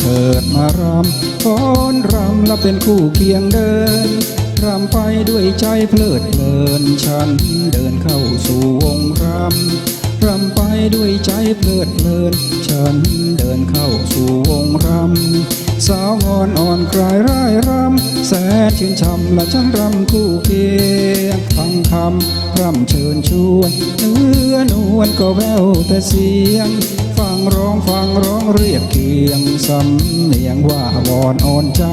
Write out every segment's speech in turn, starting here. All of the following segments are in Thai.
เถิดมารำฟ้อนรำและเป็นคู่เคียงเดินรำไปด้วยใจเพลิดเพลิน ฉันเดินเข้าสู่วงรำรำไปด้วยใจเพลิดเพลิน ฉันเดินเข้าสู่วงรำ สาวงอนอ่อนคลายร่ายรำแสนชื่นช่ำและฉันรำคู่เคียงฟังคำรำเชิญชวนเนื้อนวลก็แววแต่เสียง ฟังร้องฟังร้องเรียกเคียงสำเนียงว่าวอนอ่อนใจ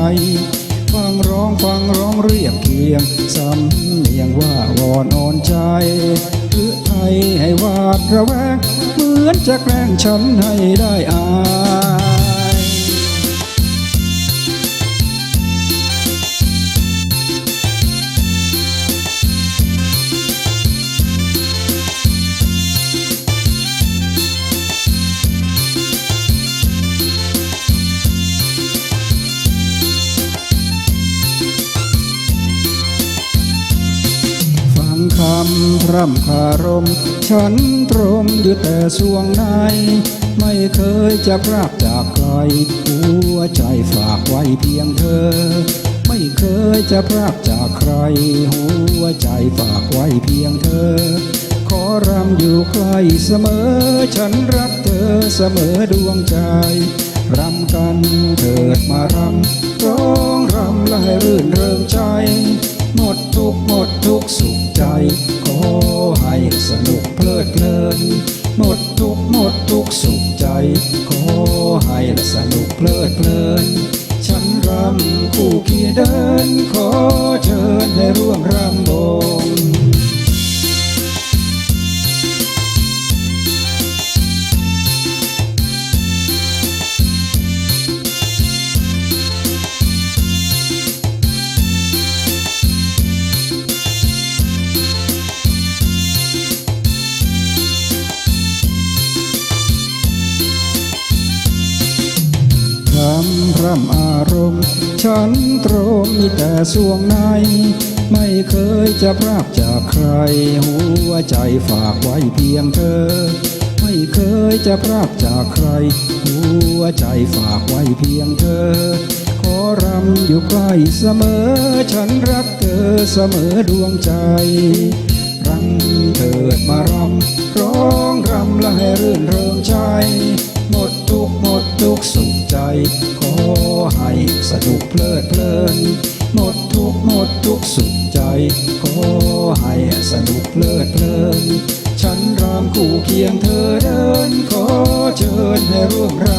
ฟังร้องฟังร้องเรียกเคียงสำเนียงว่าวอนอ่อนใจหรือไทยให้วาดระแวง เหมือนจะแกล้งฉันให้ได้อาย คำพร่ำคารม ฉันตรมอยู่แต่สวงใน ไม่เคยจะพรากจากใคร หัวใจฝากไว้เพียงเธอ ไม่เคยจะพรากจากใคร หัวใจฝากไว้เพียงเธอ ขอรำอยู่ใกล้เสมอ ฉันรักเธอเสมอดวงใจรำกันเถิดมา ให้สนุกเพลิดเพลิน หมดทุกหมดทุกสุขใจ ขอให้สนุกเพลิดเพลินำพรำอารมณ์ ฉันตรมมีแต่สวงใน ไม่เคยจะพรากจากใคร หัวใจฝากไว้เพียงเธอ ไม่เคยจะพรากจากใคร หัวใจฝากไว้เพียงเธอ ขอรำอยู่ใกล้เสมอ ฉันรักเธอเสมอดวงใจรำเถิดมารำร้องรำและให้รื่นเริงใจ หมด ขใจขอให้สนุกเพลิดเพลิน ฉันรำคู่เคียงเธอเดิน ขอเชิญให้ร่วมรำวง